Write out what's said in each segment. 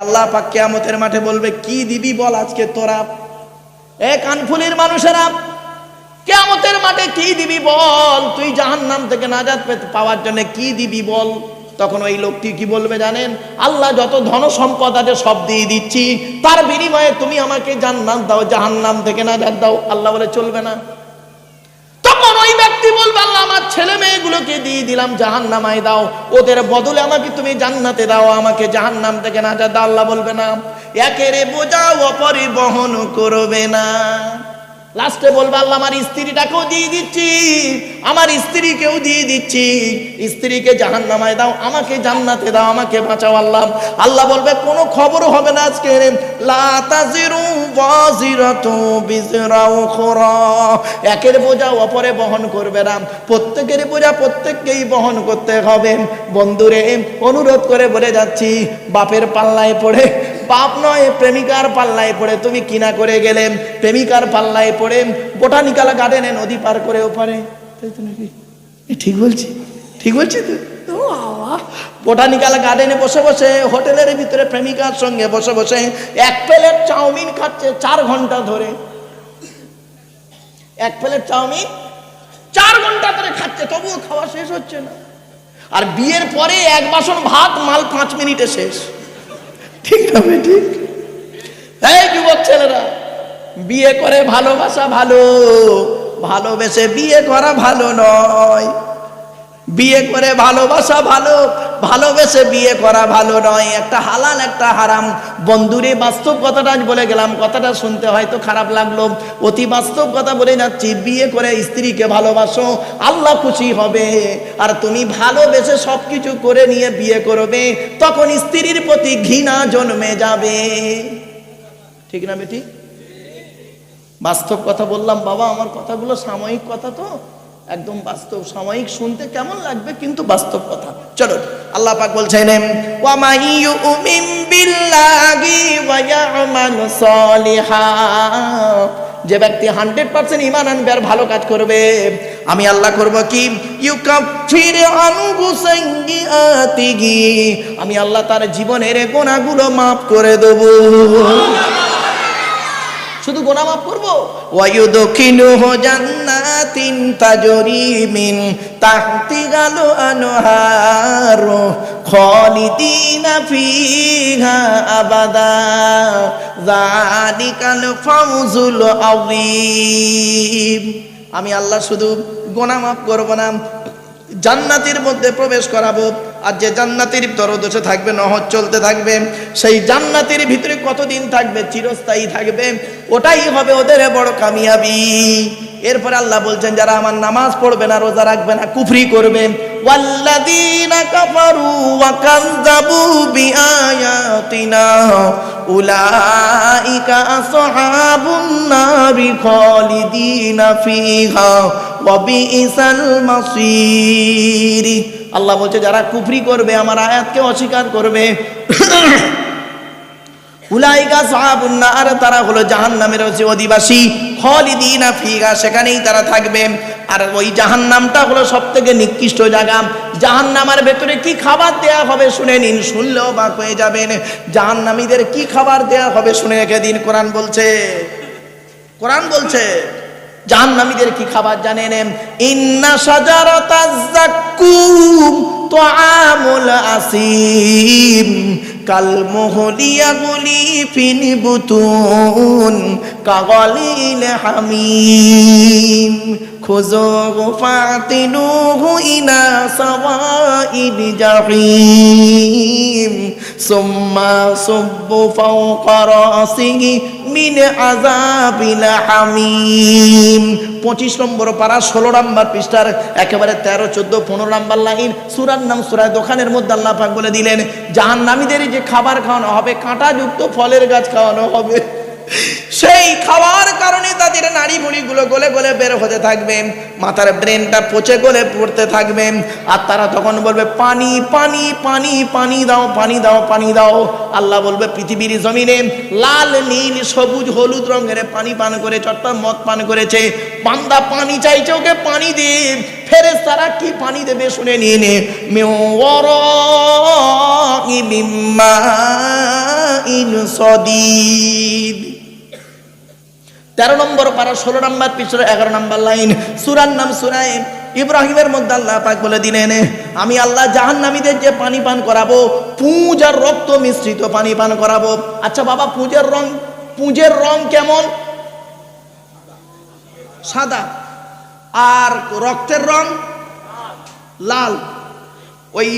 আল্লাহ পাক কিয়ামতের মাঠে বলবে, কি দিবি বল আজকে তোরা? এ কানফুলির মানুষেরা, কেয়ামতের মাঠে কি দিবি বল? তুই জাহান্নাম থেকে নাজাত পাওয়ার জন্য কি দিবি বল? তখন ওই লোকটি কি বলবে জানেন? আল্লাহ যত ধন সম্পদ আছে সব দিয়ে দিচ্ছি, তার বিনিময়ে তুমি আমাকে জান্নাত দাও, জাহান্নাম থেকে নাজাত দাও। আল্লাহ বলে, চলবে না। তখন ওই ব্যক্তি বলবে, আল্লাহ, আমার ছেলে মেয়েগুলোকে দিয়ে দিলাম, জাহান্নামায় দাও। ওদের বদলে আমাকে তুমি জান্নাতে দাও, আমাকে জাহান্নাম থেকে না যা আল্লাহ বলবে, না, একেরে বোঝাও অপরে বহন করবে না। লাস্টে বলবে, আল্লাহ, আমার স্ত্রীটাকেও দিয়ে দিচ্ছি। আমার স্ত্রীকেও দিয়ে দিচ্ছি। স্ত্রীকে জাহান্নামায় দাও, আমাকে জান্নাতে দাও, আমাকে বাঁচাও, আল্লাহ। আল্লাহ বলবে, কোনো খবর হবে না আজকে। একের বোঝা অপরে বহন করবে না। প্রত্যেকের বোঝা প্রত্যেককেই বহন করতে হবে। বন্ধুরে, অনুরোধ করে বলে যাচ্ছি, বাপের পাল্লায় পড়ে বাপ নয় প্রেমিকার পাল্লায় পড়ে। তুমি কিনা করে গেলে? প্রেমিকার পাল্লায় পড়ে বোটানিক্যাল গার্ডেনে নদী পার করে ওপারে। তাই তো নাকি? ঠিক বলছি? ঠিক বলছি তো? বোটানিক্যাল গার্ডেনে বসে বসে হোটেলের ভিতরে প্রেমিকার সঙ্গে বসে বসে এক প্লেট চাউমিন খাচ্ছে চার ঘণ্টা ধরে। এক প্লেট চাউমিন চার ঘণ্টা ধরে খাচ্ছে তবুও খাওয়া শেষ হচ্ছে না। আর বিয়ের পরে এক বাসন ভাত মাল পাঁচ মিনিটে শেষ। ঠিক না ঠিক? এই যুবক ছেলেরা, বিয়ে করে ভালোবাসা ভালো, ভালোবেসে বিয়ে করা ভালো নয়। বিয়ে করে ভালোবাসা ভালো ভালোবেসে বিয়ে করা ভালো নয়, একটা হালাল, একটা হারাম। বন্ধুরে, বাস্তব কথাটা বলে গেলাম, কথাটা শুনতে হয়তো খারাপ লাগল। অতি বাস্তব কথা বলে যাচ্ছি, বিয়ে করে স্ত্রীকে ভালোবাসো, আল্লাহ খুশি হবে। আর তুমি ভালোবেসে সব কিছু করে নিয়ে বিয়ে করবে, তখন স্ত্রীর প্রতি ঘৃণা জন্মে যাবে। ঠিক না বেটি? বাস্তব কথা বললাম, বাবা, আমার কথাগুলো সাময়িক কথা তো। একদম বাস্তব সাময়িক শুনতে কেমন লাগবে কিন্তু বাস্তব কথা। চলো, আল্লাহ পাক বলছেন যে ব্যক্তি হান্ড্রেড পার্সেন্ট ইমান আনবে আর ভালো কাজ করবে, আমি আল্লাহ করব কি? আমি আল্লাহ তার জীবনের গোনাগুলো মাফ করে দেবো। শুধু গোনা মাফ করব? ওয়ায়ুদখিলুহু জান্নাতিন তাজরি মিন তাহতিহাল আনহার খালিদিনা ফিহা আবাদা। যালিকাল ফাউজুল আযীম। আমি আল্লাহ শুধু গোনা মাফ করব না জান্নাতের মধ্যে প্রবেশ করাবো, আর যে জান্নাতের তরদোষে থাকবে, নহর চলতে থাকবে, সেই জান্নাতের ভিতরে কতদিন থাকবে, চিরস্থায়ী থাকবে, ওটাই হবে ওদের বড় কামিয়াবি। এরপরে আল্লাহ বলছেন, যারা আমার নামাজ পড়বে না, রোজা রাখবে না, কুফরি করবে। ফিহা। আল্লাহ বলছে, যারা কুফরি করবে, আমার আয়াতকে অস্বীকার করবে। উলাইকা সাহাবুন্না আর তারা হলো জাহান্নামের হচ্ছে অধিবাসী। খলিদিনা ফিগা সেখানেই তারা থাকবে। আর ওই জাহান্নামটা হলো সব থেকে নিকৃষ্ট জায়গা। জাহান্নামার ভেতরে কি খাবার দেয়া হবে, শুনে নিন, শুনলেও বাক হয়ে যাবেন। জাহান্নামীদের কি খাবার দেয়া হবে, শুনে রেখে দিন, কোরআন বলছে। কোরআন বলছে। জাহান্নামীদের কি খাবার জানেন? ইন্না সাজারাতাজ জাক্কুম তুআমুল আসিম। কাল মুহলিয়া গুলি ফিন বুতুন, কাগলিল হামিম। খুজুহু ফাতিনুহু ইলা সাওয়াইল জাহিম সুম্মা সুব্বু ফাওকা রাসিহি মিন আযাবিল হামিম পঁচিশ নম্বর পারা ষোলো নম্বর পৃষ্ঠার একেবারে তেরো, চোদ্দ, পনেরো নম্বর লাইন। সুরার নাম সুরায় দোকানের মধ্যে আল্লাহ পাক বলে দিলেন, জাহান্নামীদের যে খাবার খাওয়ানো হবে, কাঁটাযুক্ত ফলের গাছ খাওয়ানো হবে। সেই খাওয়ার কারণে তাদের নাড়ি ভুড়িগুলো গলে গলে বের হতে থাকবে, মাথার ব্রেনটা পচে গলে পড়তে থাকবে। আর তারা তখন বলবে, পানি পানি পানি পানি দাও পানি দাও পানি দাও। আল্লাহ বলবে, পৃথিবীর জমিনে লাল, নীল, সবুজ, হলুদ রঙের পানি পান করে চট্টা মদ পান করেছে। পান্দা পানি চাইছে, ওকে পানি দে। ফেরে তারা কি পানি দেবে শুনে নিয়ে নে। আইন সদিদ। তেরো নম্বর পারা, ষোলো নম্বর, পিছনে এগারো নম্বর লাইন। সুরার নাম সুরায় ইব্রাহিমের মধ্যে আল্লাহ পাক বলে দিলেন, আমি আল্লাহ জাহান্নামীদের যে পানি পান করাবো, পুঁজ আর রক্ত মিশ্রিত পানি পান করাবো। আচ্ছা বাবা, পুঁজের রং পুঁজের রং কেমন? সাদা। আর রক্তের রং? লাল। ওই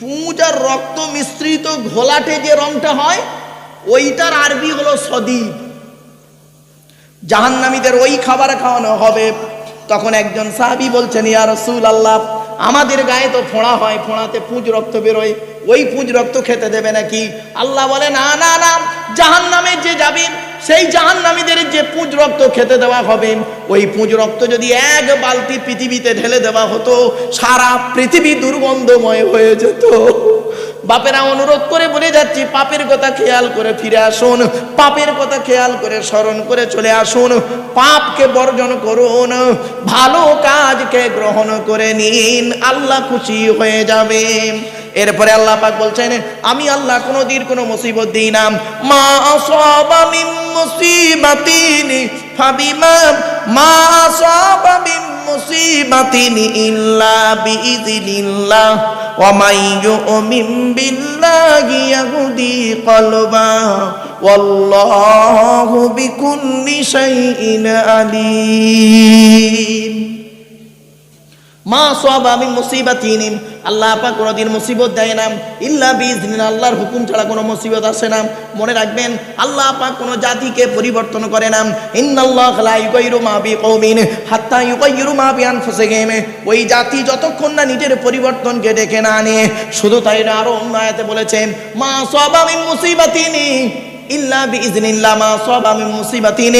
পুঁজ আর রক্ত মিশ্রিত ঘোলাটে যে রংটা হয়, ওইটার আরবি হলো সদীপ। জাহান্নামীদের ওই খাবার খাওয়ানো হবে। তখন একজন সাহাবি বলছেন, ইয়া রসুল আল্লাহ আমাদের গায়ে তো ফোঁড়া হয়, ফোঁড়াতে পুঁজ রক্ত বেরোয়, ওই পুঁজ রক্ত খেতে দেবে নাকি? আল্লাহ বলে না না না জাহান নামে যে যাবে, সেই জাহান্নামীদের যে পুঁজ রক্ত খেতে দেওয়া হবে, ওই পুঁজ রক্ত যদি এক বালতি পৃথিবীতে ঢেলে দেওয়া হতো, সারা পৃথিবী দুর্গন্ধময় হয়ে যেত। বাপেরা অনুরোধ করে বলে যাচ্ছি, পাপের কথা খেয়াল করে ফিরে আসুন, পাপের কথা খেয়াল করে স্মরণ করে চলে আসুন, পাপকে বর্জন করুন, ভালো কাজকে গ্রহণ করে নিন, আল্লাহ খুশি হয়ে যাবে। এরপরে আল্লাহ পাক বলছেন, আমি আল্লাহ কোনোদিন কোনো মুসিবত দিই না। মা আসাবা মিন মুসিবাতিন, ফাবিমা, মা আসাবা মুসিবাতিন ইল্লা বিইذনিল্লাহ ওয়া মান ইউমিন বিল্লাহি ইয়াহদি কলবা ওয়াল্লাহু বিকুল্লি শাইইন আলিম। মা সব আমি মুসিবাতিন আল্লাহ পাক কোনোদিন মুসিবত দেয় না। ইল্লা বিজনিন আল্লাহর হুকুম ছাড়া কোনো মুসিবত আসে না। মনে রাখবেন, আল্লাহ পাক কোনো জাতিকে পরিবর্তন করে না। ইন্নাল্লাহ লা ইউগাইরু মা বিকৌমিন, হাত্তা ইউগাইরু মা বিআনফুসিহিম। ওই জাতি যতক্ষণ না নিজের পরিবর্তনকে ডেকে না আনে, শুধু তাই না, আরও অন্য আয়াতে বলেছেন মা সব আমি মুসিবাতিন ইল্লা বিইজনিল্লাহ মা সাবা মিন মুসিবাতিন।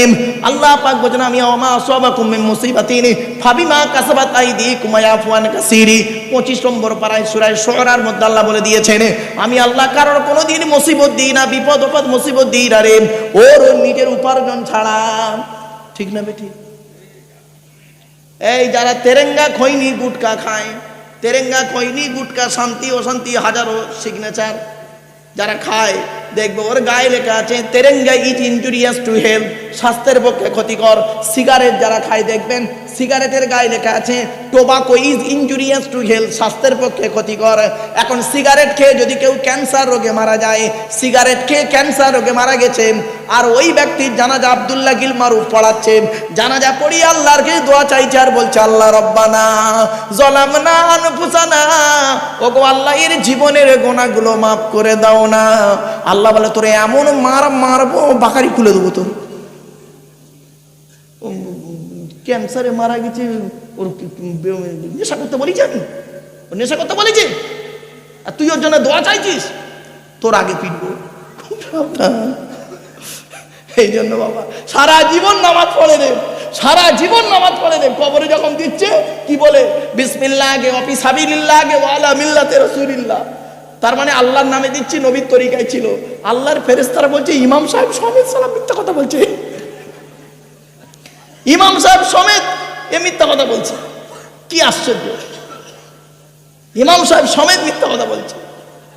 আল্লাহ পাক বলেন আমি মা সাবাকুম মিন মুসিবাতিন। ফাবিমা কাসাবাত আইদিকুম ইয়াফুয়ান কাসীরি। 25 নম্বর পারায় সূরা শুআরার মধ্যে আল্লাহ বলে দিয়েছেন, আমি আল্লাহ কারোর কোনোদিন মুসিবত দিই না, বিপদ আপদ মুসিবত দিই না রে। ওর নিজের উপার্জন ছাড়া। ঠিক না বেটি? এই যারা তেরেঙ্গা খৈনি গুটকা খায়, তেরেঙ্গা খৈনি গুটকা শান্তি অশান্তি হাজারো সিগনেচার যারা খায়, দেখবে ওর গায়ে লেখা আছে, Tiranga it injurious to health স্বাস্থ্যের পক্ষে ক্ষতিকর। সিগারেট যারা খায়, দেখবেন, সিগারেটের গায়ে লেখা আছে tobacco is injurious to health স্বাস্থ্যের পক্ষে ক্ষতিকর। এখন সিগারেট খেয়ে যদি কেউ ক্যান্সার রোগে মারা যায়, সিগারেট খেয়ে ক্যান্সার রোগে মারা গেছে আর ওই ব্যক্তির জানাজা আবদুল্লাহ গিল মারুফ পড়াচ্ছে। জানাজা পড়ি আল্লাহর কে দোয়া চাইছে আর বলছে, আল্লাহ রব্বানা, জলামনা, আনফুসানা, ওগো আল্লাহ এর জীবনের গোনাগুলো মাফ করে দাও না। আল্লাহ বলে, তোরে এমন মার মারবো, বাকারি খুলে দেবো তোর। ক্যান্সারে মারা গেছে, ওর নেশা করতে বলেছি আমি? ও নেশা করতে বলেছি আর তুই ওর জন্য দোয়া চাইছিস? তোর আগে পিটবো এই জন্য বাবা, সারা জীবন নামাজ পড়ে দেব সারা জীবন নামাজ পড়ে দেব কবরে যখন দিচ্ছে, কি বলে? অফিস হাবিল্লাহ আগে ওয়ালা মিল্লাতে রসুলিল্লাহ। তার মানে আল্লাহর নামে দিচ্ছি, নবীর তরিকায় ছিল। আল্লাহর ফেরেস্তারা বলছে, ইমাম সাহেব সমেত সালাম মিথ্যা কথা বলছে। ইমাম সাহেব সমেত এ মিথ্যা কথা বলছে। কি আশ্চর্য। ইমাম সাহেব সমেত মিথ্যা কথা বলছে।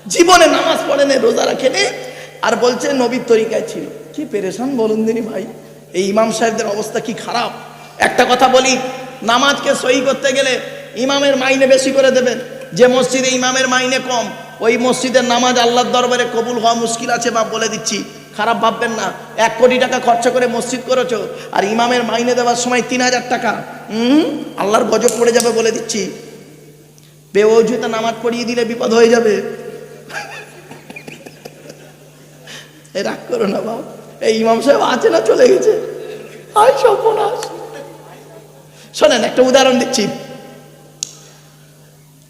জীবনে নামাজ পড়েনে রোজা রাখেনে আর বলছে নবীর তরিকায় ছিল। কি পেরেশান বলুন দিনি ভাই? এই ইমাম সাহেবদের অবস্থা কি খারাপ? একটা কথা বলি, নামাজকে সই করতে গেলে ইমামের মাইনে বেশি করে দেবেন। যে মসজিদে ইমামের মাইনে কম, ওই মসজিদের নামাজ আল্লাহর দরবারে কবুল হওয়া মুশকিল আছে বা বলে দিচ্ছি। খারাপ ভাববেন না, এক কোটি টাকা খরচা করে মসজিদ করেছ, আর ইমামের মাইনে দেওয়ার সময় তিন হাজার টাকা। হুম আল্লাহর গজব পড়ে যাবে বলে দিচ্ছি। বেওজুতে নামাজ পড়িয়ে দিলে বিপদ হয়ে যাবে। রাগ করো না বাপ। এই ইমাম সাহেব আছে না চলে গেছে? শোনেন, একটা উদাহরণ দিচ্ছি।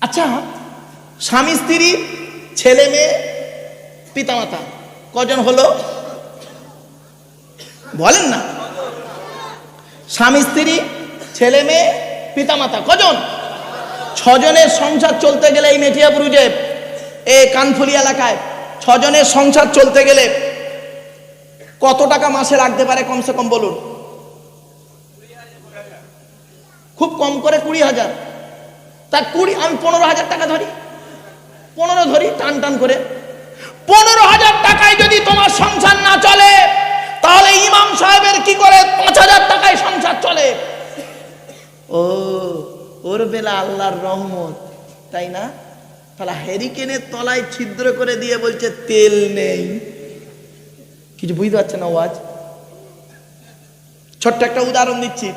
আচ্ছা স্বামী, স্ত্রী, ছেলে, মেয়ে, পিতামাতা, কজন হলো? বলেন না। স্বামী, স্ত্রী, ছেলে, মেয়ে, পিতামাতা, কজন? ছজনের সংসার চলতে গেলে এই মেটিয়া মেটিয়াপুরুজে এ কানফুলি এলাকায়, ছজনের সংসার চলতে গেলে কত টাকা মাসে রাখতে পারে কমসে কম বলুন? খুব কম করে কুড়ি হাজার। তার কুড়ি, আমি পনেরো হাজার টাকা ধরি। পনেরো ধরি, টান টান করে। পনেরো হাজার টাকায় যদি তোমার সংসার না চলে, তাহলে ইমাম সাহেবের কি করে? পাঁচ হাজার টাকায় সংসার চলে। ও, ওর বেলা আল্লাহর রহমত, তাই না? তাহলে হ্যারিকেনের তলায় ছিদ্র করে দিয়ে বলছে, তেল নেই। কিছু বুঝতে পারছে না ওয়াজ? ছোট্ট একটা উদাহরণ দিচ্ছি।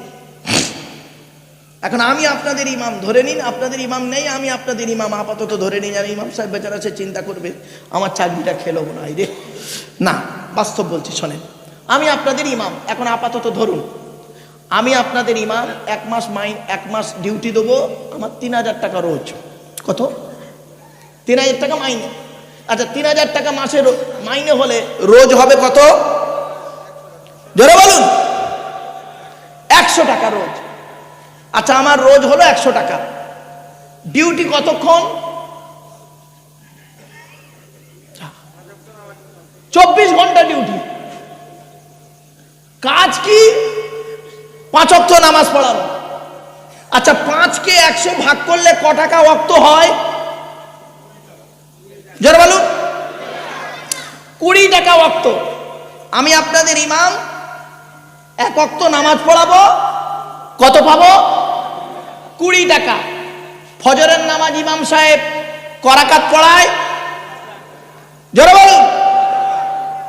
এখন আমি আপনাদের ইমাম ধরে নিন, আপনাদের ইমাম নেই, আমি আপনাদের ইমাম, আপাতত ধরে নিন। আর ইমাম সাহেব বেচারা সে চিন্তা করবে, আমার চাকরিটা খেলো না রে। না, বাস্তব বলছি, শোনেন। আমি আপনাদের ইমাম, এখন আপাতত ধরুন। আমি আপনাদের ইমাম, এক মাস মাইন, এক মাস ডিউটি দেবো, আমার তিন হাজার টাকা রোজ। কত? তিন হাজার টাকা মাইনে। আচ্ছা তিন হাজার টাকা মাসে মাইনে হলে রোজ হবে কত? জোরে বলুন। একশো টাকা রোজ। আচ্ছা আমার রোজ হলো একশো টাকা। ডিউটি কতক্ষণ? চব্বিশ ঘণ্টা ডিউটি। কাজ কি? পাঁচ অক্ট নামাজ পড়ানো। আচ্ছা পাঁচকে একশো ভাগ করলে ক টাকা অক্ত হয়? জোরে বলুন। কুড়ি টাকা অক্ত আমি আপনাদের ইমাম, এক অক্ত নামাজ পড়াবো, কত পাবো? কুড়ি টাকা। ফজরের নামাজ ইমাম সাহেব করাকাত পড়ায়। জোরে বলুন।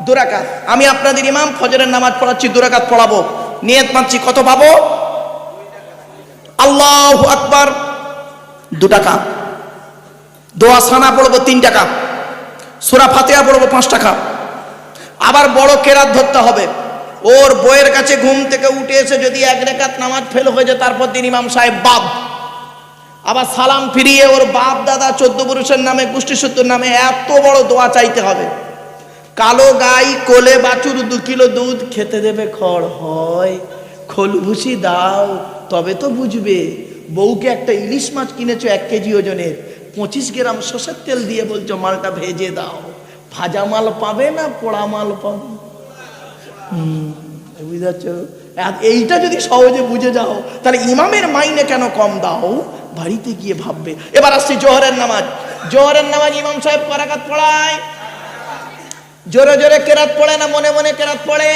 দুরাকাত। আমি আপনাদের ইমাম, ফজরের নামাজ পড়াচ্ছি, দুরাকাত পড়াবো। নিয়ত মানছি, কত পাবো? আল্লাহ আকবার। দু টাকা। দোয়া সানা পড়ব তিন টাকা সুরা ফাতেহা পড়ব পাঁচ টাকা আবার বড় কেরাত ধরতে হবে। ওর বইয়ের কাছে ঘুম থেকে উঠে এসে যদি এক রেখাত নামাজ ফেল হয়ে যায়, তারপর দিন ইমাম সাহেব বাপ আবার সালাম ফিরিয়ে ওর বাপ, দাদা, চোদ্দ পুরুষের নামে, গোষ্ঠী সূত্রের নামে এত বড় দোয়া চাইতে হবে। কালো গাই, কোলে বাছুর, দু কিলো দুধ খেতে দেবে, খড় হয়। খোল ভুসি দাও, তবে তো বুঝবে। বউকে একটা ইলিশ মাছ কিনেছো এক কেজি ওজনের। পঁচিশ গ্রাম সর্ষের তেল দিয়ে বলছো, মালটা ভেজে দাও। ভাজা মাল পাবে না পোড়া মাল পাবে? পারছ? এইটা যদি সহজে বুঝে যাও, তাহলে ইমামের মাইনে কেন কম দাও? বাড়িতে গিয়ে ভাববে। এবার আসছি জোহরের নামাজ। জোহরের নামাজ ইমাম সাহেব করাকাত পড়ায়। জোরে জোরে কেরাত পড়ে না, মনে মনে কেরাত পড়ে?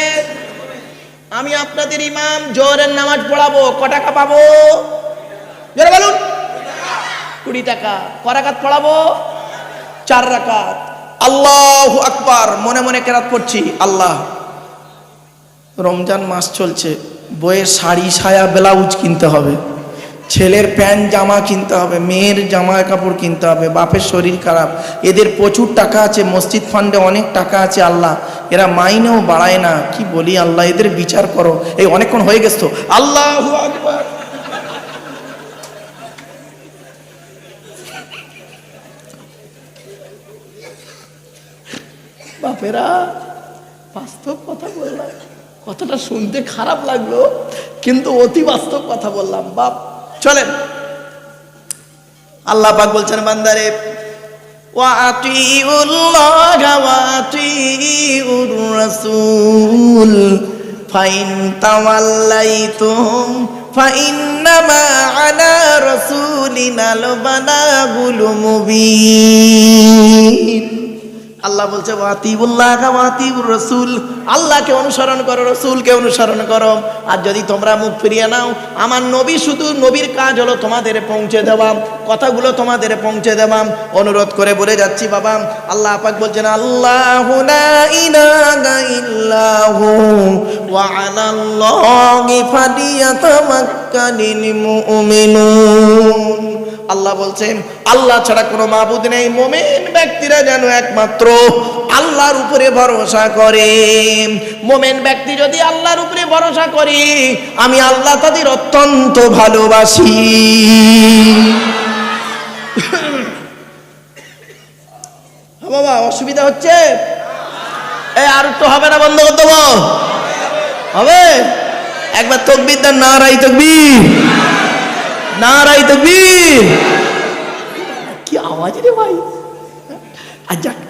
আমি আপনাদের ইমাম, জোহরের নামাজ পড়াবো, ক টাকা পাবো? জোরে বলুন। কুড়ি টাকা। করাকাত পড়াবো? চার রাকাত। আল্লাহ আকবার। মনে মনে কেরাত পড়ছি, আল্লাহ। রমজান মাস চলছে, বইয়ের শাড়ি সায়া ব্লাউজ কিনতে হবে। ছেলের প্যান্ট, জামা কিনতে হবে, মেয়ের জামা কাপড় কিনতে হবে, বাপের শরীর খারাপ। এদের প্রচুর টাকা আছে, মসজিদ ফান্ডে অনেক টাকা আছে, আল্লাহ। এরা মাইনেও বাড়ায় না। কি বলি আল্লাহ, এদের বিচার করো। এই অনেকক্ষণ হয়ে গেছে তো। আল্লাহ আকবার। বাপেরা বাস্তব কথা বললাম কথাটা শুনতে খারাপ লাগলো কিন্তু অতি বাস্তব কথা বললাম বাপ চলেন আল্লাহ পাক বলছেন বান্দারে وَأَطِيعُوا اللَّهَ وَأَطِيعُوا الرَّسُولَ فَإِن تَوَلَّيْتُمْ فَإِنَّمَا عَلَى رَسُولِنَا الْبَلَاغُ الْمُبِينُ আল্লাহ বলছে রসুল। আল্লাহকে অনুসরণ করো, রসুলকে অনুসরণ করো। আর যদি তোমরা মুখ ফিরিয়ে নাও, আমার নবী শুধু নবীর কাজ হলো তোমাদের পৌঁছে দেওয়া, কথাগুলো তোমাদের পৌঁছে দেওয়া। অনুরোধ করে বলে যাচ্ছি, বাবা, আল্লাহ আপাক বলছেন, আল্লাহ ইল্লাহু আল্লাহ বলছেন, আল্লাহ ছাড়া কোনো মাবুদ নেই, মোমেন ব্যক্তিরা যেন একমাত্র আল্লাহর উপরে ভরসা করে। মোমেন ব্যক্তি যদি আল্লাহর উপরে ভরসা করে, আমি আল্লাহ তাদের অত্যন্ত ভালোবাসি। হ্যাঁ বাবা, অসুবিধা হচ্ছে? এই আর তো হবে না বন্ধ করে দেবো। হবে? একবার তকবির দেন, না রাই তকবির। নারাই তকবীর কি আওয়াজ রে ভাই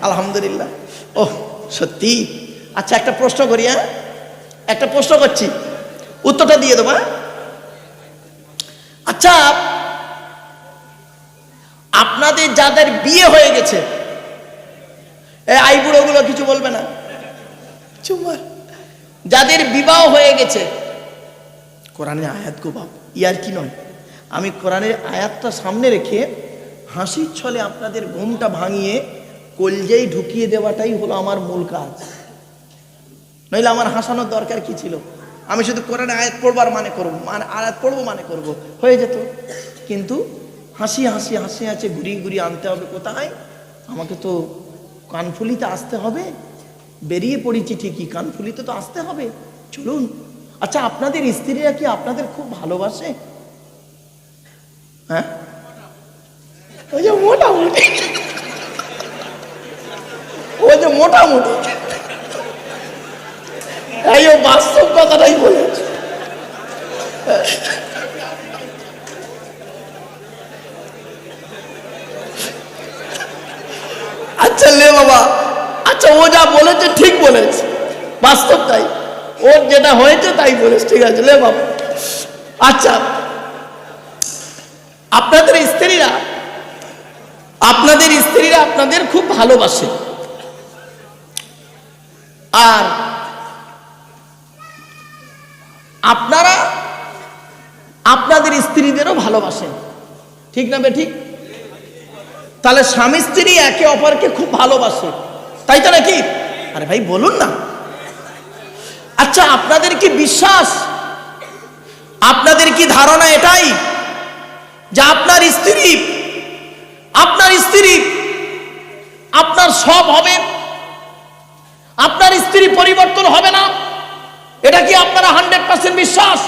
আলহামদুলিল্লাহ ও সত্যি আচ্ছা একটা প্রশ্ন করি হ্যাঁ একটা প্রশ্ন করছি উত্তরটা দিয়ে দেবো? আচ্ছা আপনাদের যাদের বিয়ে হয়ে গেছে আইবুড়োগুলো কিছু বলবে না চুমার যাদের বিবাহ হয়ে গেছে কোরআনে আয়াত গো বাপ, ইয়ার কি নয়? আমি কোরআনের আয়াতটা সামনে রেখে হাসির ছলে আপনাদের ঘুমটা ভাঙিয়ে কলজেই ঢুকিয়ে দেওয়াটাই হলো আমার মূল কাজ। নইলে আমার হাসানোর দরকার কি ছিল? আমি শুধু কোরআনে আয়াত পড়ব আর মানে করব মানে আয়াত পড়ব মানে করব। হয়ে যেত। কিন্তু হাসি হাসি হাসি হাসি, ঘুরিয়ে ঘুরিয়ে আনতে হবে কোথায়? আমাকে তো কানফুলিতে আসতে হবে। বেরিয়ে পড়েছি ঠিকই, কানফুলিতে তো আসতে হবে। চলুন। আচ্ছা আপনাদের স্ত্রীরা কি আপনাদের খুব ভালোবাসে? হ্যাঁ? ওই যে মোটামুটি যে মোটামুটি এই ও বাস্তব কথাটাই বলেছে। আচ্ছা লে বাবা আচ্ছা ও যা বলেছে ঠিক বলেছে। বাস্তব তাই। ওর যেটা হয়েছে তাই বলেছে, ঠিক আছে, লে বাবা। আচ্ছা। আপনাদের স্ত্রীরা আপনাদের স্ত্রীরা আপনাদের খুব ভালোবাসে। আর আপনারা আপনাদের স্ত্রীদেরও ভালোবাসেন। ঠিক না বেঠিক? তাহলে স্বামী স্ত্রী একে অপরকে খুব ভালোবাসে। তাই তো নাকি? আরে ভাই, বলুন না। আচ্ছা আপনাদের কি বিশ্বাস? আপনাদের কি ধারণা এটাই? যে আপনার স্ত্রী আপনার স্ত্রী, আপনার সব হবে। আপনার স্ত্রী পরিবর্তন হবে না। এটা কি আপনারা হান্ড্রেড পার্সেন্ট বিশ্বাস?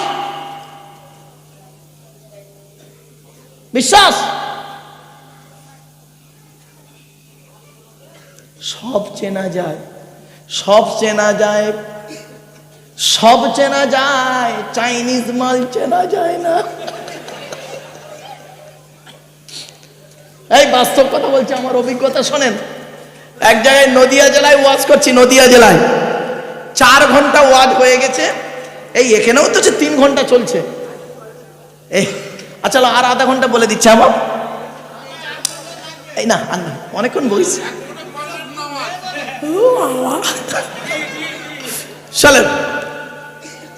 বিশ্বাস? সব চেনা যায়, সব চেনা যায়, সব চেনা যায়, চাইনিজ মাল চেনা যায় না। এই বাস্তব কথা বলছি, আমার অভিজ্ঞতা শোনেন। এক জায়গায় নদিয়া জেলায় ওয়াজ করছি, নদিয়া জেলায়। চার ঘণ্টা ওয়াজ হয়ে গেছে। এই এখানেও তো তিন ঘণ্টা চলছে। আচ্ছা আর আধা ঘণ্টা বলে দিচ্ছে আমার। এই না, আর অনেকক্ষণ বলছি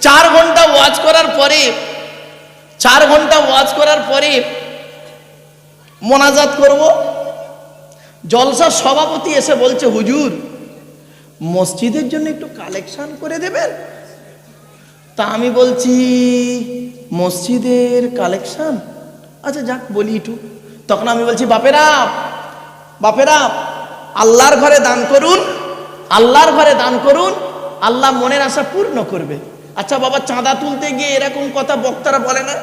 চার ঘণ্টা ওয়াজ করার পরে, চার ঘণ্টা ওয়াজ করার পরে মোনাজাত করব। জলসার সভাপতি এসে বলছে, হুজুর, মসজিদের জন্য একটু কালেকশন করে দেবেন? তা আমি বলছি, মসজিদের কালেকশন আচ্ছা যাক, বলি একটু। তখন আমি বলছি, বাপেরা বাপেরা, আল্লাহর ঘরে দান করুন, আল্লাহর ঘরে দান করুন, আল্লাহ মনের আশা পূর্ণ করবে। আচ্ছা বাবা, চাঁদা তুলতে গিয়ে এরকম কথা বক্তারা বলে না?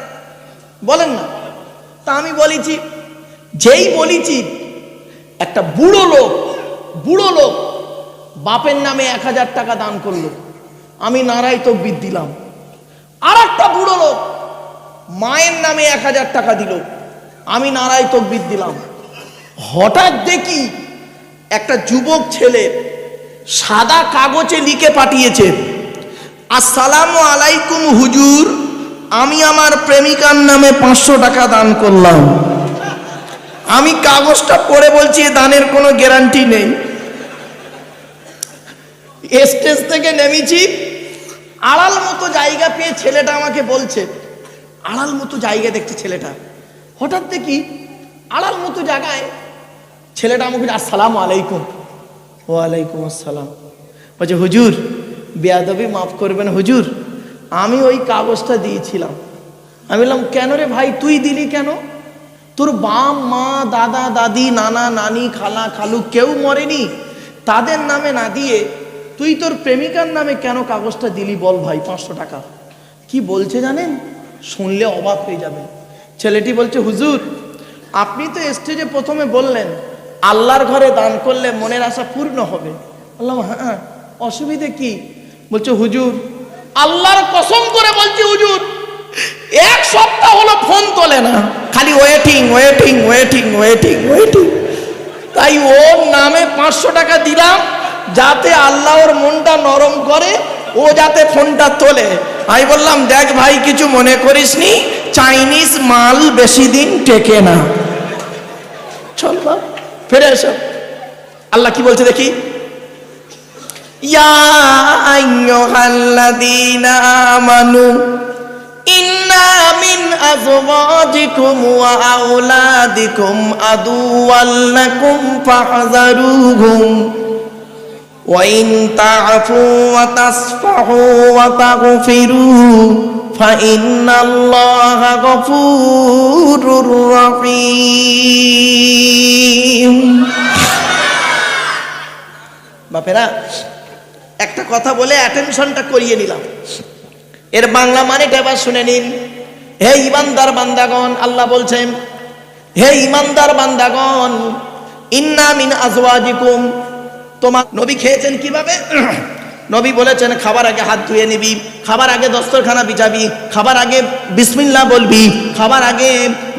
বলেন না। তা আমি বলেছি যেই বলেছি, একটা বুড়ো লোক বুড়ো লোক বাপের নামে এক হাজার টাকা দান করল। আমি নারাই তকবির দিলাম। আর একটা বুড়ো লোক মায়ের নামে এক হাজার টাকা দিল। আমি নারাই তকবির দিলাম। হঠাৎ দেখি একটা যুবক ছেলে সাদা কাগজে লিখে পাঠিয়েছে, আসসালামু আলাইকুম হুজুর, আমি আমার প্রেমিকার নামে পাঁচশো টাকা দান করলাম। আমি কাগজটা পড়ে বলছি দানের কোনো গ্যারান্টি নেই। স্টেজ থেকে নেমেছি, আড়াল মতো জায়গা পেয়ে ছেলেটা আমাকে বলছে, আড়াল মতো জায়গা দেখছে ছেলেটা। হঠাৎ দেখি আড়াল মতো জায়গায় ছেলেটা আমাকে আসসালাম আলাইকুম। ওয়ালাইকুম আসসালাম। বলছে, হুজুর, বেয়াদবি মাফ করবেন হুজুর, আমি ওই কাগজটা দিয়েছিলাম। আমি বললাম, কেন রে ভাই, তুই দিলি কেন? তোর বাপ, মা, দাদা, দাদি, নানা, নানি, খালা, খালু কেউ মরেনি। তাদের নামে না দিয়ে তুই তোর প্রেমিকার নামে কেন কাগজটা দিলি বল ভাই, পাঁচশো টাকা? কি বলছে জানেন? শুনলে অবাক হয়ে যাবে। ছেলেটি বলছে, হুজুর, আপনি তো স্টেজে প্রথমে বললেন, আল্লাহর ঘরে দান করলে মনের আশা পূর্ণ হবে। বললাম হ্যাঁ অসুবিধে কি? বলছে, হুজুর, আল্লাহর কসম করে বলছি, হুজুর, এক সপ্তাহ হলো ফোন তোলে না। খালি waiting waiting waiting waiting waiting তাই ওর নামে পাঁচশো টাকা দিলাম, যাতে আল্লাহ ওর মনটা নরম করে, ও যাতে ফোনটা তোলে। আমি বললাম, দেখ ভাই, কিছু মনে করিসনি? চাইনিজ মাল বেশি দিন টেকে না। চল বাপ, ফিরে এসো। আল্লাহ কি বলছে দেখি? ইয়া আইয়ুহাল্লাযীনা আমানু মিন أزواجكم وأولادكم عدوا لكم فاحذروهم وإن تعفوا وتصفحوا وتغفروا فإن الله غفور رحيم বাপেরা একটা কথা বলে অ্যাটেনশনটা করিয়ে নিলাম এর বাংলা মানেটা এবার শুনে নিন হে ইমানদার বান্দাগণ, আল্লাহ বলছেন, হে ইমানদার বান্দাগণ, ইন্না মিন আজওয়াজিকুম, তোমার নবী খেয়েছেন কীভাবে? নবী বলেছেন, খাবার আগে হাত ধুয়ে নিবি, খাবার আগে দস্তরখানা বিছাবি খাবার আগে বিসমিল্লাহ বলবি, খাবার আগে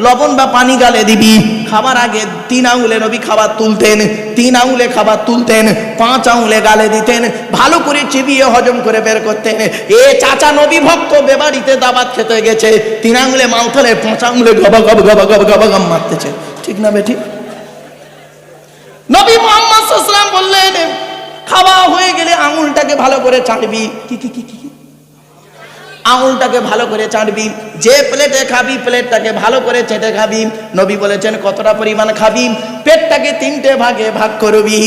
লবণ বা পানি গালে দিবি, খাবার আগে তিন আঙুলে নবী খাবার তুলতেন, তিন আঙুলে খাবার তুলতেন, পাঁচ আঙুলে গালে দিতেন, ভালো করে চিবিয়ে হজম করে বের করতেন। এ চাচা নবী ভক্ত বেবাড়িতে দাবাত খেতে গেছে, তিন আঙুলে মাউথলে, পাঁচ আঙুলে গবা গব গবা গব গবা গম মারতেছে। ঠিক না বেঠিক নবী মোহাম্মদ বললেন খাওয়া হয়ে গেলে আঙুলটাকে ভালো করে চাটবি কি কি কি কি? আঙুলটাকে ভালো করে চাটবি। যে প্লেটে খাবি প্লেটটাকে ভালো করে চেটে খাবি। নবী বলেছেন, কতটা পরিমাণ খাবি? পেটটাকে তিনটে ভাগে ভাগ করবি।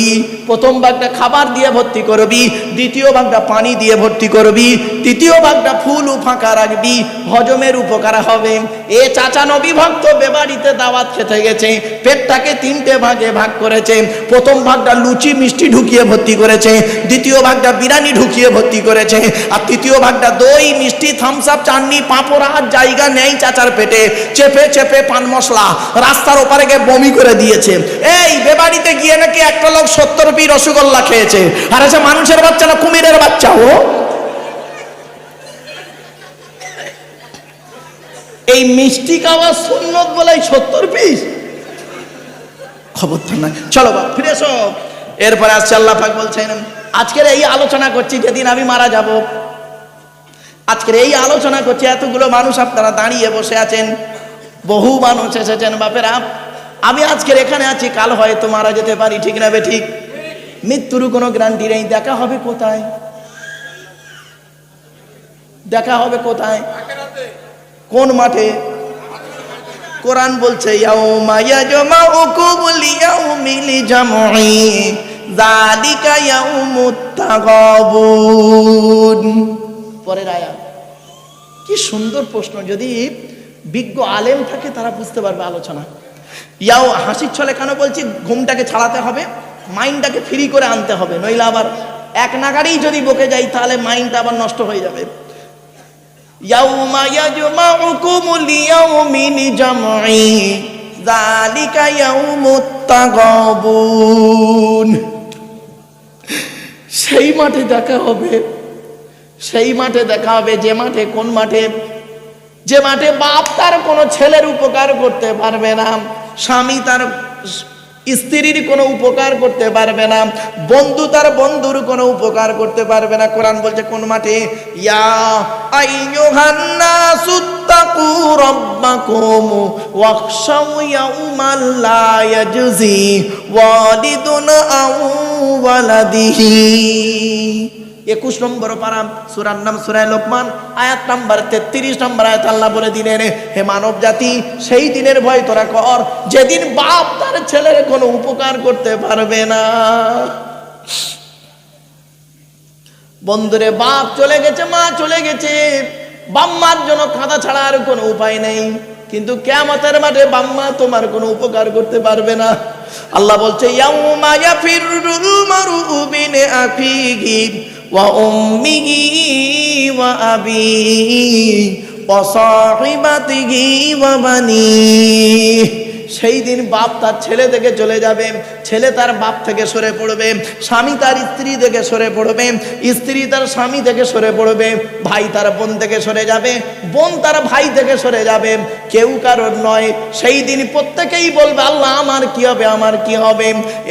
প্রথম ভাগটা খাবার দিয়ে ভর্তি করবি, দ্বিতীয় ভাগটা পানি দিয়ে ভর্তি করবি, তৃতীয় ভাগটা ফুল ও ফাঁকা রাখবি। হজমের উপকার হবে। এ চাচা নবী ভক্ত বেবাড়িতে দাওয়াত খেতে গেছে, পেটটাকে তিনটে ভাগে ভাগ করেছে। প্রথম ভাগটা লুচি, মিষ্টি ঢুকিয়ে ভর্তি করেছে, দ্বিতীয় ভাগটা বিরিয়ানি ঢুকিয়ে ভর্তি করেছে, আর তৃতীয় ভাগটা দই, মিষ্টি থামস আপ চাটনি পাঁপড় আর জায়গা নেই চাচার পেটে। চেপে চেপে পান মশলা, রাস্তার ওপারে গিয়ে বমি করে দিয়েছে। এই, বেবাড়িতে গিয়ে নাকি একটা লোক সত্তর পি রসগোল্লা খেয়েছে। আর আছে মানুষের বাচ্চা না কুমিরের বাচ্চা ও এই মিষ্টি খাওয়া সুন্নত বলে সত্তর পিস? খবরদার নাই চলো বাপ, ফিরে এসো। এরপরে আসছে আল্লাহ পাক বলছেন, আজকের এই আলোচনা করছি, যেদিন আমি মারা যাব। আজকের এই আলোচনা করছি, এতগুলো মানুষ আপনারা দাঁড়িয়ে বসে আছেন, বহু মানুষ এসেছেন, বাপেরা। আমি আজকের এখানে আছি, কাল হয়তো মারা যেতে পারি, ঠিক না বে ঠিক? মৃত্যুর কোনো গ্রান্টি নেই, দেখা হবে কোথায়? দেখা হবে কোথায়? কোন মাঠে? কোরআন বলছে, ইয়াউমা ইয়াজমাউকুম লিয়াউমিল জামঈ যালিকা ইয়াউমুত তাগাবুন। পরের আয়া কি সুন্দর প্রশ্ন। যদি বিজ্ঞ আলেম থাকে, তারা বুঝতে পারবে আলোচনা। ইয়াও হাসির ছলে কেন বলছি, ঘুমটাকে ছাড়াতে হবে, মাইন্ডটাকে ফ্রি করে আনতে হবে, নইলে আবার এক নাগারেই যদি বকে যাই, তাহলে মাইন্ডটা আবার নষ্ট হয়ে যাবে। সেই মাঠে দেখা হবে সেই মাঠে দেখা হবে, যে মাঠে কোন মাঠে? যে মাঠে বাপ তার কোনো ছেলের উপকার করতে পারবে না, স্বামী তার স্ত্রীর কোনো উপকার করতে পারবে না, বন্ধু তার বন্ধুর কোনো উপকার করতে পারবে না। কোরআন বলছে, কোন মাঠে? ইয়া একুশ নম্বর পারা, সুরার নাম সুরায় লোকমান, আয়াত নাম্বার তেত্রিশ নম্বর আয়াত আল্লাহ বলে দিলেন, হে মানব জাতি, সেই দিনের ভয় তোরা কর, যেদিন বাপ তার ছেলের কোনো উপকার করতে পারবে না। বন্ধুরে, বাপ চলে গেছে, মা চলে গেছে, বাম্মার জন্য কাঁদা ছাড়া আর কোনো উপায় নেই। কিন্তু কেমতের মাঠে বাম্মা তোমার কোনো উপকার করতে পারবে না। আল্লাহ বলছে, ইয়াউমা ইয়াফিরুল মিন আখিহি ওয়া আবিহি ওয়া সাহিবাতিহি সেই দিন বাপ তার ছেলে থেকে চলে যাবে, ছেলে তার বাপ থেকে সরে পড়বে, স্বামী তার স্ত্রী থেকে সরে পড়বে, স্ত্রী তার স্বামী থেকে সরে পড়বে, ভাই তার বোন থেকে সরে যাবে, বোন তার ভাই থেকে সরে যাবে, কেউ কারোর নয়। সেই দিন প্রত্যেকেই বলবে, আল্লাহ, আমার কি হবে, আমার কি হবে?